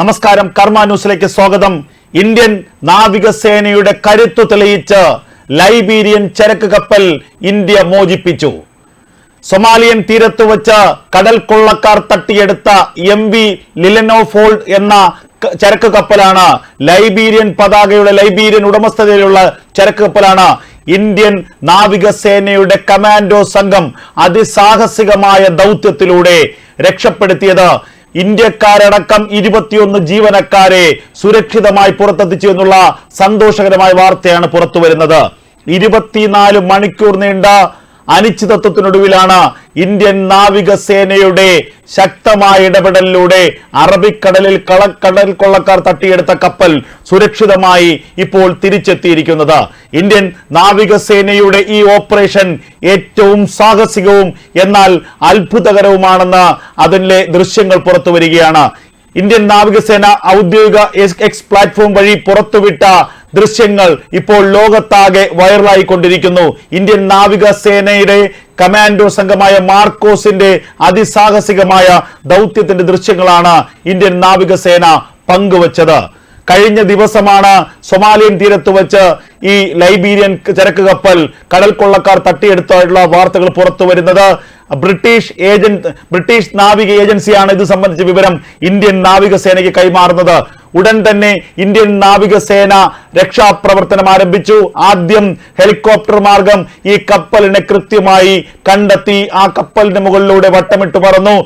നമസ്കാരം. കർമ്മ ന്യൂസിലേക്ക് സ്വാഗതം. ഇന്ത്യൻ നാവികസേനയുടെ കരുത്തു തെളിയിച്ച് ലൈബീരിയൻ ചരക്ക് കപ്പൽ ഇന്ത്യ മോചിപ്പിച്ചു. സൊമാലിയൻ തീരത്ത് വച്ച് കടൽ കൊള്ളക്കാർ തട്ടിയെടുത്ത എം വി ലിലനോഫോൾഡ് എന്ന ചരക്ക് കപ്പലാണ് ലൈബീരിയൻ പതാകയുടെ ലൈബീരിയൻ ഉടമസ്ഥതയിലുള്ള ചരക്ക് കപ്പലാണ് ഇന്ത്യൻ നാവികസേനയുടെ കമാൻഡോ സംഘം അതിസാഹസികമായ ദൗത്യത്തിലൂടെ രക്ഷപ്പെടുത്തിയത്. ഇന്ത്യക്കാരടക്കം ഇരുപത്തിയൊന്ന് ജീവനക്കാരെ സുരക്ഷിതമായി പുറത്തെത്തിച്ചു എന്നുള്ള സന്തോഷകരമായ വാർത്തയാണ് പുറത്തു വരുന്നത് ഇരുപത്തിനാല് മണിക്കൂർ നീണ്ട അനിശ്ചിതത്വത്തിനൊടുവിലാണ് ഇന്ത്യൻ നാവികസേനയുടെ ശക്തമായ ഇടപെടലിലൂടെ അറബിക്കടലിൽ കളക്കടൽ കൊള്ളക്കാർ തട്ടിയെടുത്ത കപ്പൽ സുരക്ഷിതമായി ഇപ്പോൾ തിരിച്ചെത്തിയിരിക്കുന്നത്. ഇന്ത്യൻ നാവികസേനയുടെ ഈ ഓപ്പറേഷൻ ഏറ്റവും സാഹസികവും എന്നാൽ അത്ഭുതകരവുമാണെന്ന് അതിലെ ദൃശ്യങ്ങൾ പുറത്തു വരികയാണ് ഇന്ത്യൻ നാവികസേന ഔദ്യോഗിക എക്സ് എക്സ് പ്ലാറ്റ്ഫോം വഴി പുറത്തുവിട്ട ദൃശ്യങ്ങൾ ഇപ്പോൾ ലോകത്താകെ വൈറലായിക്കൊണ്ടിരിക്കുന്നു. ഇന്ത്യൻ നാവികസേനയുടെ കമാൻഡോ സംഘമായ മാർക്കോസിന്റെ അതിസാഹസികമായ ദൗത്യത്തിന്റെ ദൃശ്യങ്ങളാണ് ഇന്ത്യൻ നാവികസേന പങ്കുവച്ചത്. കഴിഞ്ഞ ദിവസമാണ് സൊമാലിയൻ തീരത്ത് വെച്ച് ഈ ലൈബീരിയൻ ചരക്ക് കപ്പൽ കടൽ കൊള്ളക്കാർ തട്ടിയെടുത്തുള്ള വാർത്തകൾ പുറത്തു വരുന്നത്. ബ്രിട്ടീഷ് ഏജന്റ് ബ്രിട്ടീഷ് നാവിക ഏജൻസിയാണ് ഇത് സംബന്ധിച്ച വിവരം ഇന്ത്യൻ നാവികസേനയ്ക്ക് കൈമാറുന്നത്. ഉടൻ തന്നെ ഇന്ത്യൻ നാവികസേന രക്ഷാപ്രവർത്തനം ആരംഭിച്ചു. ആദ്യം ഹെലികോപ്റ്റർ മാർഗം ഈ കപ്പലിനെ കൃത്യമായി കണ്ടെത്തി ആ കപ്പലിന് മുകളിലൂടെ വട്ടമിട്ട് പറന്നു.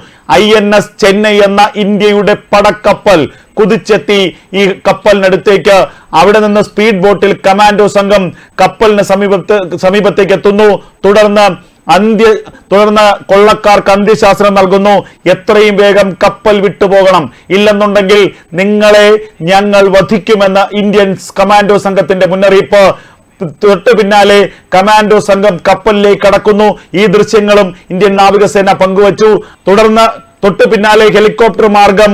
ഐ എൻ എസ് ചെന്നൈ എന്ന ഇന്ത്യയുടെ പടക്കപ്പൽ കുതിച്ചെത്തി ഈ കപ്പലിനടുത്തേക്ക്. അവിടെ നിന്ന് സ്പീഡ് ബോട്ടിൽ കമാൻഡോ സംഘം കപ്പലിന് സമീപത്ത് സമീപത്തേക്ക് എത്തുന്നു. തുടർന്ന് അന്ത്യ തുടർന്ന് കൊള്ളക്കാർക്ക് അന്ത്യശാസ്ത്രം നൽകുന്നു. എത്രയും വേഗം കപ്പൽ വിട്ടുപോകണം. ഇല്ലെന്നുണ്ടെങ്കിൽ നിങ്ങളെ ഞങ്ങൾ വധിക്കുമെന്ന ഇന്ത്യൻ കമാൻഡോ സംഘത്തിന്റെ മുന്നറിയിപ്പ്. തൊട്ട് പിന്നാലെ കമാൻഡോ സംഘം കപ്പലിലേക്ക് കടക്കുന്നു. ഈ ദൃശ്യങ്ങളും ഇന്ത്യൻ നാവികസേന പങ്കുവച്ചു. തുടർന്ന് തൊട്ട് പിന്നാലെ ഹെലികോപ്റ്റർ മാർഗം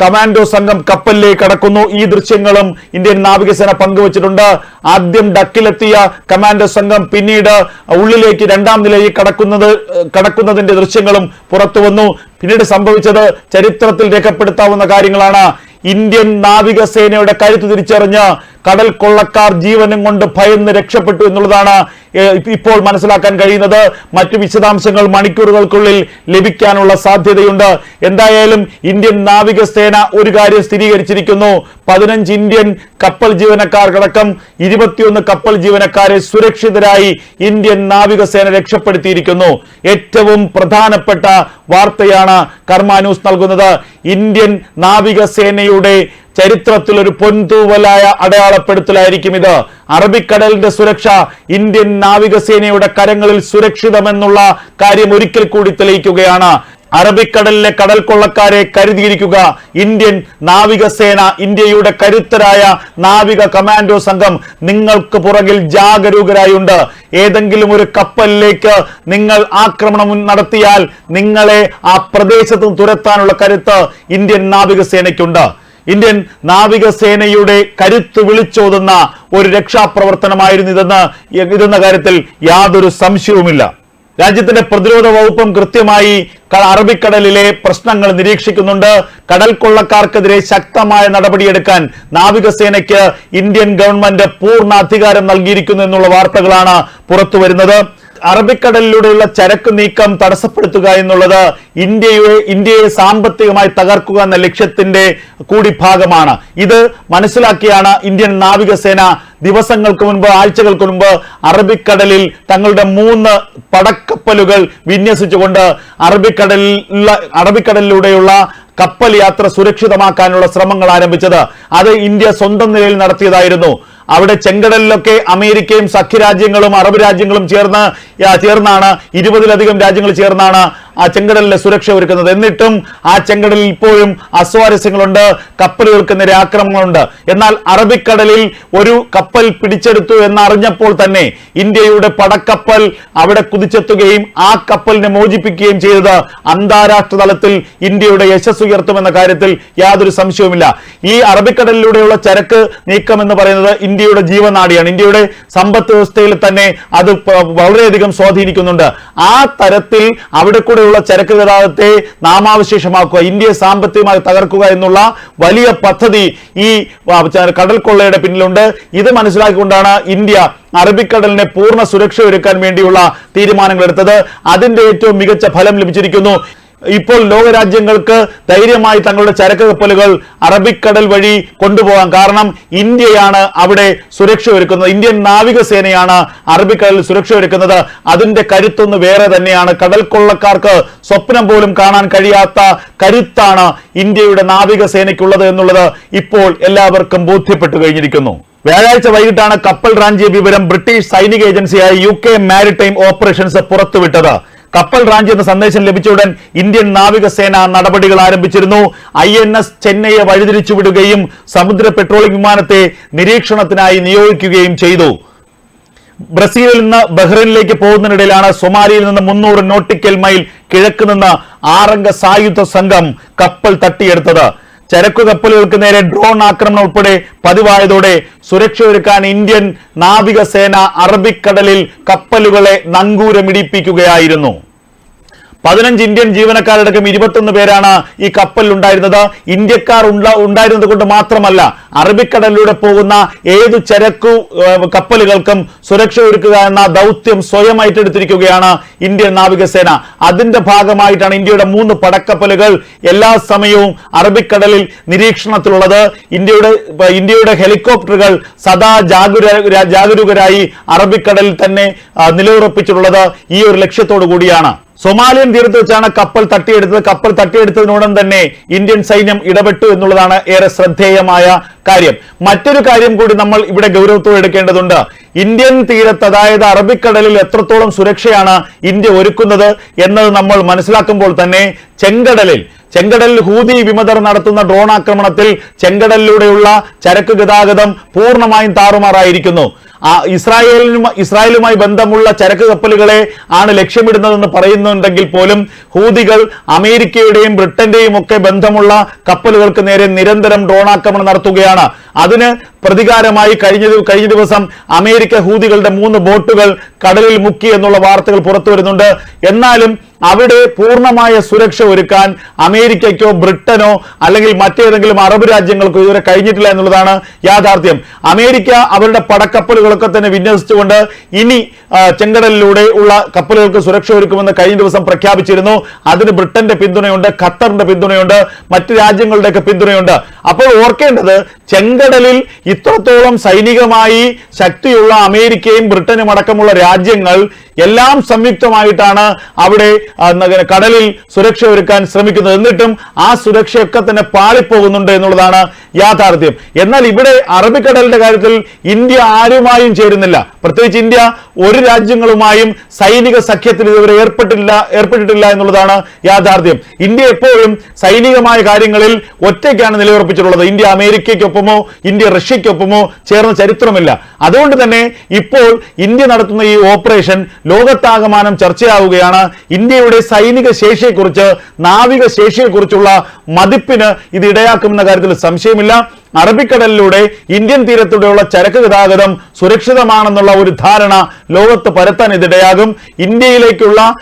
കമാൻഡോ സംഘം കപ്പലിലേക്ക് കടക്കുന്നു. ഈ ദൃശ്യങ്ങളും ഇന്ത്യൻ നാവികസേന പങ്കുവച്ചിട്ടുണ്ട്. ആദ്യം ഡക്കിലെത്തിയ കമാൻഡോ സംഘം പിന്നീട് ഉള്ളിലേക്ക് രണ്ടാം നിലയിൽ കടക്കുന്നത് കടക്കുന്നതിന്റെ ദൃശ്യങ്ങളും പുറത്തു വന്നു. പിന്നീട് സംഭവിച്ചത് ചരിത്രത്തിൽ രേഖപ്പെടുത്താവുന്ന കാര്യങ്ങളാണ്. ഇന്ത്യൻ നാവികസേനയുടെ കരുത്ത് തിരിച്ചറിഞ്ഞ് കടൽ കൊള്ളക്കാർ ജീവനും കൊണ്ട് ഭയന്ന് രക്ഷപ്പെട്ടു എന്നുള്ളതാണ് ഇപ്പോൾ മനസ്സിലാക്കാൻ കഴിയുന്നത്. മറ്റു വിശദാംശങ്ങൾ മണിക്കൂറുകൾക്കുള്ളിൽ ലഭിക്കാനുള്ള സാധ്യതയുണ്ട്. എന്തായാലും ഇന്ത്യൻ നാവികസേന ഒരു കാര്യം സ്ഥിരീകരിച്ചിരിക്കുന്നു. പതിനഞ്ച് ഇന്ത്യൻ കപ്പൽ ജീവനക്കാർക്കടക്കം ഇരുപത്തിയൊന്ന് കപ്പൽ ജീവനക്കാരെ സുരക്ഷിതരായി ഇന്ത്യൻ നാവികസേന രക്ഷപ്പെടുത്തിയിരിക്കുന്നു. ഏറ്റവും പ്രധാനപ്പെട്ട വാർത്തയാണ് കർമാനൂസ് നൽകുന്നത്. ഇന്ത്യൻ നാവികസേനയുടെ ചരിത്രത്തിൽ ഒരു പൊൻതൂവലായ അടയാളപ്പെടുത്തലായിരിക്കും ഇത്. അറബിക്കടലിന്റെ സുരക്ഷ ഇന്ത്യൻ നാവികസേനയുടെ കരങ്ങളിൽ സുരക്ഷിതമെന്നുള്ള കാര്യം ഒരിക്കൽ കൂടി തെളിയിക്കുകയാണ്. അറബിക്കടലിലെ കടൽ കൊള്ളക്കാരെ കരുതിയിരിക്കുക. ഇന്ത്യൻ നാവികസേന ഇന്ത്യയുടെ കരുത്തരായ നാവിക കമാൻഡോ സംഘം നിങ്ങൾക്ക് പുറകിൽ ജാഗരൂകരായുണ്ട് ഏതെങ്കിലും ഒരു കപ്പലിലേക്ക് നിങ്ങൾ ആക്രമണം നടത്തിയാൽ നിങ്ങളെ ആ പ്രദേശത്ത് തുരത്താനുള്ള കരുത്ത് ഇന്ത്യൻ നാവികസേനയ്ക്കുണ്ട്. ഇന്ത്യൻ നാവികസേനയുടെ കരുത്ത് വിളിച്ചോതുന്ന ഒരു രക്ഷാപ്രവർത്തനമായിരുന്നു ഇതെന്ന് ഇതെന്ന കാര്യത്തിൽ യാതൊരു സംശയവുമില്ല. രാജ്യത്തിന്റെ പ്രതിരോധ വകുപ്പും കൃത്യമായി അറബിക്കടലിലെ പ്രശ്നങ്ങൾ നിരീക്ഷിക്കുന്നുണ്ട്. കടൽ കൊള്ളക്കാർക്കെതിരെ ശക്തമായ നടപടിയെടുക്കാൻ നാവികസേനയ്ക്ക് ഇന്ത്യൻ ഗവൺമെന്റ് പൂർണ അധികാരം നൽകിയിരിക്കുന്നു എന്നുള്ള വാർത്തകളാണ് പുറത്തു വരുന്നത് അറബിക്കടലിലൂടെയുള്ള ചരക്ക് നീക്കം തടസ്സപ്പെടുത്തുക എന്നുള്ളത് ഇന്ത്യയെ ഇന്ത്യയെ സാമ്പത്തികമായി തകർക്കുക എന്ന ലക്ഷ്യത്തിന്റെ കൂടി ഭാഗമാണ്. ഇത് മനസ്സിലാക്കിയാണ് ഇന്ത്യൻ നാവികസേന ദിവസങ്ങൾക്ക് മുൻപ് ആഴ്ചകൾക്ക് മുൻപ് അറബിക്കടലിൽ തങ്ങളുടെ മൂന്ന് പടക്കപ്പലുകൾ വിന്യസിച്ചുകൊണ്ട് അറബിക്കടലിലുള്ള അറബിക്കടലിലൂടെയുള്ള കപ്പൽ യാത്ര സുരക്ഷിതമാക്കാനുള്ള ശ്രമങ്ങൾ ആരംഭിച്ചത്. അത് ഇന്ത്യ സ്വന്തം നിലയിൽ നടത്തിയതായിരുന്നു. അവിടെ ചെങ്കടലിലൊക്കെ അമേരിക്കയും സഖ്യരാജ്യങ്ങളും അറബ് രാജ്യങ്ങളും ചേർന്ന് ചേർന്നാണ് ഇരുപതിലധികം രാജ്യങ്ങൾ ചേർന്നാണ് ആ ചെങ്കടലിലെ സുരക്ഷ ഒരുക്കുന്നത്. എന്നിട്ടും ആ ചെങ്കടലിൽ ഇപ്പോഴും അസ്വാരസ്യങ്ങളുണ്ട് കപ്പലുകൾക്ക് നേരെ ആക്രമണങ്ങളുണ്ട്. എന്നാൽ അറബിക്കടലിൽ ഒരു കപ്പൽ പിടിച്ചെടുത്തു എന്നറിഞ്ഞപ്പോൾ തന്നെ ഇന്ത്യയുടെ പടക്കപ്പൽ അവിടെ കുതിച്ചെത്തുകയും ആ കപ്പലിനെ മോചിപ്പിക്കുകയും ചെയ്തത് അന്താരാഷ്ട്ര തലത്തിൽ ഇന്ത്യയുടെ യശസ് ഉയർത്തുമെന്ന കാര്യത്തിൽ യാതൊരു സംശയവുമില്ല. ഈ അറബിക്കടലിലൂടെയുള്ള ചരക്ക് നീക്കം എന്ന് പറയുന്നത് ഇന്ത്യയുടെ ജീവനാടിയാണ്. ഇന്ത്യയുടെ സമ്പദ് വ്യവസ്ഥയിൽ തന്നെ അത് വളരെയധികം സ്വാധീനിക്കുന്നുണ്ട്. ആ തരത്തിൽ അവിടെ കൂടെ ഇന്ത്യയിലൂടെയുള്ള ചരക്ക് ഗതാഗതത്തെ നാമാവശേഷമാക്കുക ഇന്ത്യയെ സാമ്പത്തികമായി തകർക്കുക എന്നുള്ള വലിയ പദ്ധതി ഈ കടൽ കൊള്ളയുടെ പിന്നിലുണ്ട്. ഇത് മനസ്സിലാക്കിക്കൊണ്ടാണ് ഇന്ത്യ അറബിക്കടലിനെ പൂർണ സുരക്ഷ ഒരുക്കാൻ വേണ്ടിയുള്ള തീരുമാനങ്ങൾ എടുത്തത് അതിന്റെ ഏറ്റവും മികച്ച ഫലം ലഭിച്ചിരിക്കുന്നു. ഇപ്പോൾ ലോകരാജ്യങ്ങൾക്ക് ധൈര്യമായി തങ്ങളുടെ ചരക്ക് കപ്പലുകൾ അറബിക്കടൽ വഴി കൊണ്ടുപോകാൻ കാരണം ഇന്ത്യയാണ് അവിടെ സുരക്ഷ ഒരുക്കുന്നത് ഇന്ത്യൻ നാവികസേനയാണ് അറബിക്കടലിൽ സുരക്ഷ ഒരുക്കുന്നത് അതിന്റെ കരുത്തൊന്ന് വേറെ തന്നെയാണ്. കടൽ കൊള്ളക്കാർക്ക് സ്വപ്നം പോലും കാണാൻ കഴിയാത്ത കരുത്താണ് ഇന്ത്യയുടെ നാവികസേനയ്ക്കുള്ളത് എന്നുള്ളത് ഇപ്പോൾ എല്ലാവർക്കും ബോധ്യപ്പെട്ടു കഴിഞ്ഞിരിക്കുന്നു. വ്യാഴാഴ്ച വൈകിട്ടാണ് കപ്പൽ റാഞ്ചിയ വിവരം ബ്രിട്ടീഷ് സൈനിക ഏജൻസിയായ യു കെ മാരിടൈം ഓപ്പറേഷൻസ് പുറത്തുവിട്ടത്. കപ്പൽ റാഞ്ചി എന്ന സന്ദേശം ലഭിച്ച ഉടൻ ഇന്ത്യൻ നാവികസേന നടപടികൾ ആരംഭിച്ചിരുന്നു. ഐ എൻ എസ് ചെന്നൈയെ വഴിതിരിച്ചുവിടുകയും സമുദ്ര പെട്രോളിംഗ് വിമാനത്തെ നിരീക്ഷണത്തിനായി നിയോഗിക്കുകയും ചെയ്തു. ബ്രസീലിൽ നിന്ന് ബഹ്റിനിലേക്ക് പോകുന്നതിനിടയിലാണ് സൊമാലിയിൽ നിന്ന് മുന്നൂറ് നോട്ടിക്കൽ മൈൽ കിഴക്ക് നിന്ന് ആറംഗ സായുധ സംഘം കപ്പൽ തട്ടിയെടുത്തത്. ചരക്കു കപ്പലുകൾക്ക് നേരെ ഡ്രോൺ ആക്രമണം ഉൾപ്പെടെ പതിവായതോടെ സുരക്ഷ ഒരുക്കാൻ ഇന്ത്യൻ നാവികസേന അറബിക്കടലിൽ കപ്പലുകളെ നങ്കൂരമിടിപ്പിക്കുകയായിരുന്നു. പതിനഞ്ച് ഇന്ത്യൻ ജീവനക്കാരടക്കം ഇരുപത്തൊന്ന് പേരാണ് ഈ കപ്പലിൽ ഉണ്ടായിരുന്നത് ഇന്ത്യക്കാർ ഉണ്ടായിരുന്നത് കൊണ്ട് മാത്രമല്ല അറബിക്കടലിലൂടെ പോകുന്ന ഏത് ചരക്കു കപ്പലുകൾക്കും സുരക്ഷ ഒരുക്കുക എന്ന ദൗത്യം സ്വയം ഏറ്റെടുത്തിരിക്കുകയാണ് ഇന്ത്യൻ നാവികസേന. അതിന്റെ ഭാഗമായിട്ടാണ് ഇന്ത്യയുടെ മൂന്ന് പടക്കപ്പലുകൾ എല്ലാ സമയവും അറബിക്കടലിൽ നിരീക്ഷണത്തിലുള്ളത്. ഇന്ത്യയുടെ ഇന്ത്യയുടെ ഹെലികോപ്റ്ററുകൾ സദാ ജാഗരൂക ജാഗരൂകരായി അറബിക്കടലിൽ തന്നെ നിലയുറപ്പിച്ചിട്ടുള്ളത് ഈ ഒരു ലക്ഷ്യത്തോടു കൂടിയാണ്. സൊമാലിയൻ തീരത്ത് വെച്ചാണ് കപ്പൽ തട്ടിയെടുത്തത്. കപ്പൽ തട്ടിയെടുത്തതിനുടൻ തന്നെ ഇന്ത്യൻ സൈന്യം ഇടപെട്ടു എന്നുള്ളതാണ് ഏറെ ശ്രദ്ധേയമായ കാര്യം. മറ്റൊരു കാര്യം കൂടി നമ്മൾ ഇവിടെ ഗൗരവത്തോടെ എടുക്കേണ്ടതുണ്ട്. ഇന്ത്യൻ തീരത്ത് അതായത് അറബിക്കടലിൽ എത്രത്തോളം സുരക്ഷയാണ് ഇന്ത്യ ഒരുക്കുന്നത് എന്നത് നമ്മൾ മനസ്സിലാക്കുമ്പോൾ തന്നെ ചെങ്കടലിൽ ചെങ്കടലിൽ ഹൂതി വിമതർ നടത്തുന്ന ഡ്രോൺ ആക്രമണത്തിൽ ചെങ്കടലിലൂടെയുള്ള ചരക്ക് ഗതാഗതം പൂർണമായും താറുമാറായിരിക്കുന്നു. ഇസ്രായേലിനും ഇസ്രായേലുമായി ബന്ധമുള്ള ചരക്ക് കപ്പലുകളെ ആണ് ലക്ഷ്യമിടുന്നതെന്ന് പറയുന്നുണ്ടെങ്കിൽ പോലും ഹൂതികൾ അമേരിക്കയുടെയും ബ്രിട്ടന്റെയും ഒക്കെ ബന്ധമുള്ള കപ്പലുകൾക്ക് നേരെ നിരന്തരം ഡ്രോൺ ആക്രമണം നടത്തുകയാണ്. അതിന് പ്രതികാരമായി കഴിഞ്ഞ കഴിഞ്ഞ ദിവസം അമേരിക്ക ഹൂതികളുടെ മൂന്ന് ബോട്ടുകൾ കടലിൽ മുക്കി എന്നുള്ള വാർത്തകൾ പുറത്തു വരുന്നുണ്ട് എന്നാലും അവിടെ പൂർണമായ സുരക്ഷ ഒരുക്കാൻ അമേരിക്കയ്ക്കോ ബ്രിട്ടനോ അല്ലെങ്കിൽ മറ്റേതെങ്കിലും അറബ് രാജ്യങ്ങൾക്കോ ഇതുവരെ കഴിഞ്ഞിട്ടില്ല എന്നുള്ളതാണ് യാഥാർത്ഥ്യം. അമേരിക്ക അവരുടെ പടക്കപ്പലുകളൊക്കെ തന്നെ വിന്യസിച്ചുകൊണ്ട് ഇനി ചെങ്കടലിലൂടെ ഉള്ള കപ്പലുകൾക്ക് സുരക്ഷ ഒരുക്കുമെന്ന് കഴിഞ്ഞ ദിവസം പ്രഖ്യാപിച്ചിരുന്നു. അതിന് ബ്രിട്ടന്റെ പിന്തുണയുണ്ട് ഖത്തറിന്റെ പിന്തുണയുണ്ട് മറ്റ് രാജ്യങ്ങളുടെയൊക്കെ പിന്തുണയുണ്ട്. അപ്പോൾ ഓർക്കേണ്ടത് ചെങ്കടലിൽ ഇത്രത്തോളം സൈനികമായി ശക്തിയുള്ള അമേരിക്കയും ബ്രിട്ടനും അടക്കമുള്ള രാജ്യങ്ങൾ എല്ലാം സംയുക്തമായിട്ടാണ് അവിടെ കടലിൽ സുരക്ഷ ഒരുക്കാൻ ശ്രമിക്കുന്നത്. എന്നിട്ടും ആ സുരക്ഷയൊക്കെ തന്നെ പാളിപ്പോകുന്നുണ്ട് എന്നുള്ളതാണ് യാഥാർത്ഥ്യം. എന്നാൽ ഇവിടെ അറബിക്കടലിന്റെ കാര്യത്തിൽ ഇന്ത്യ ആരുമായും ചേരുന്നില്ല. പ്രത്യേകിച്ച് ഇന്ത്യ ഒരു രാജ്യങ്ങളുമായും സൈനിക സഖ്യത്തിൽ ഇതുവരെ ഏർപ്പെട്ടില്ല ഏർപ്പെട്ടിട്ടില്ല എന്നുള്ളതാണ് യാഥാർത്ഥ്യം. ഇന്ത്യ എപ്പോഴും സൈനികമായ കാര്യങ്ങളിൽ ഒറ്റയ്ക്കാണ് നിലയുറപ്പിച്ചിട്ടുള്ളത്. ഇന്ത്യ അമേരിക്കയ്ക്കൊപ്പമോ ഇന്ത്യ റഷ്യയ്ക്കൊപ്പമോ ചേർന്ന ചരിത്രമില്ല. അതുകൊണ്ട് തന്നെ ഇപ്പോൾ ഇന്ത്യ നടത്തുന്ന ഈ ഓപ്പറേഷൻ ലോകത്താകമാനം ചർച്ചയാവുകയാണ്. ഇന്ത്യയുടെ സൈനിക ശേഷിയെക്കുറിച്ച് നാവിക ശേഷിയെക്കുറിച്ചുള്ള മതിപ്പിന് ഇത് ഇടയാക്കുമെന്ന കാര്യത്തിൽ സംശയമില്ല. അറബിക്കടലിലൂടെ ഇന്ത്യൻ തീരത്തൂടെയുള്ള ചരക്ക് ഗതാഗതം സുരക്ഷിതമാണെന്നുള്ള ഒരു ധാരണ ലോകത്ത് പരത്താൻ ഇതിടയാകും ഇന്ത്യയിലേക്കുള്ള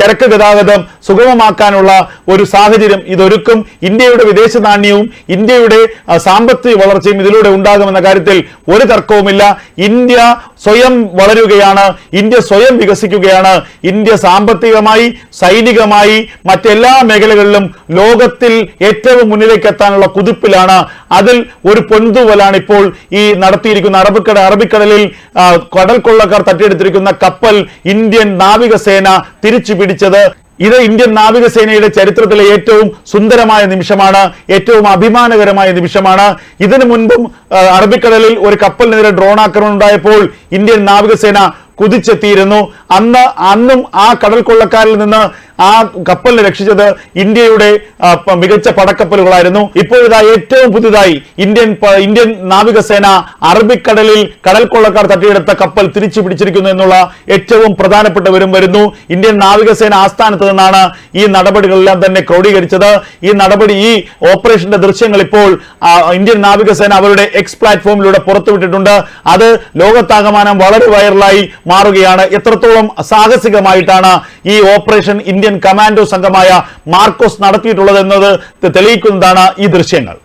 ചരക്ക് ഗതാഗതം സുഗമമാക്കാനുള്ള ഒരു സാഹചര്യം ഇതൊരുക്കും. ഇന്ത്യയുടെ വിദേശ നാണ്യവും ഇന്ത്യയുടെ സാമ്പത്തിക വളർച്ചയും ഇതിലൂടെ ഉണ്ടാകുമെന്ന കാര്യത്തിൽ ഒരു തർക്കവുമില്ല. ഇന്ത്യ സ്വയം വളരുകയാണ്. ഇന്ത്യ സ്വയം വികസിക്കുകയാണ്. ഇന്ത്യ സാമ്പത്തികമായി സൈനികമായി മറ്റെല്ലാ മേഖലകളിലും ലോകത്തിൽ ഏറ്റവും മുന്നിലേക്ക് എത്താനുള്ള കുതിപ്പിലാണ് അതിൽ ഒരു പൊന്തുവലാണ് ഇപ്പോൾ ഈ നടത്തിയിരിക്കുന്ന അറബിക്കട അറബിക്കടലിൽ കടൽ കൊള്ളക്കാർ തട്ടിയെടുത്തിരിക്കുന്ന കപ്പൽ ഇന്ത്യൻ നാവികസേന തിരിച്ചു പിടിച്ചത്. ഇത് ഇന്ത്യൻ നാവികസേനയുടെ ചരിത്രത്തിലെ ഏറ്റവും സുന്ദരമായ നിമിഷമാണ് ഏറ്റവും അഭിമാനകരമായ നിമിഷമാണ്. ഇതിനു മുൻപും അറബിക്കടലിൽ ഒരു കപ്പലിനെതിരെ ഡ്രോൺ ആക്രമണം ഉണ്ടായപ്പോൾ ഇന്ത്യൻ നാവികസേന കുതിച്ചെത്തിയിരുന്നു. അന്ന് അന്നും ആ കടൽ കൊള്ളക്കാരിൽ നിന്ന് ആ കപ്പലിനെ രക്ഷിച്ചത് ഇന്ത്യയുടെ മികച്ച പടക്കപ്പലുകളായിരുന്നു. ഇപ്പോഴിതാ ഏറ്റവും പുതുതായി ഇന്ത്യൻ ഇന്ത്യൻ നാവികസേന അറബിക്കടലിൽ കടൽ കൊള്ളക്കാർ തട്ടിയെടുത്ത കപ്പൽ തിരിച്ചു പിടിച്ചിരിക്കുന്നു എന്നുള്ള ഏറ്റവും പ്രധാനപ്പെട്ട വിവരം വരുന്നു. ഇന്ത്യൻ നാവികസേന ആസ്ഥാനത്ത് നിന്നാണ് ഈ നടപടികളെല്ലാം തന്നെ ക്രോഡീകരിച്ചത്. ഈ നടപടി ഈ ഓപ്പറേഷന്റെ ദൃശ്യങ്ങൾ ഇപ്പോൾ ഇന്ത്യൻ നാവികസേന അവരുടെ എക്സ് പ്ലാറ്റ്ഫോമിലൂടെ പുറത്തുവിട്ടിട്ടുണ്ട്. അത് ലോകത്താകമാനം വളരെ വൈറലായി മാറുകയാണ്. എത്രത്തോളം സാഹസികമായിട്ടാണ് ഈ ഓപ്പറേഷൻ ഇന്ത്യൻ കമാൻഡോ സംഘമായ മാർക്കോസ് നടത്തിയിട്ടുള്ളത് എന്നത് തെളിയിക്കുന്നതാണ് ഈ ദൃശ്യങ്ങൾ.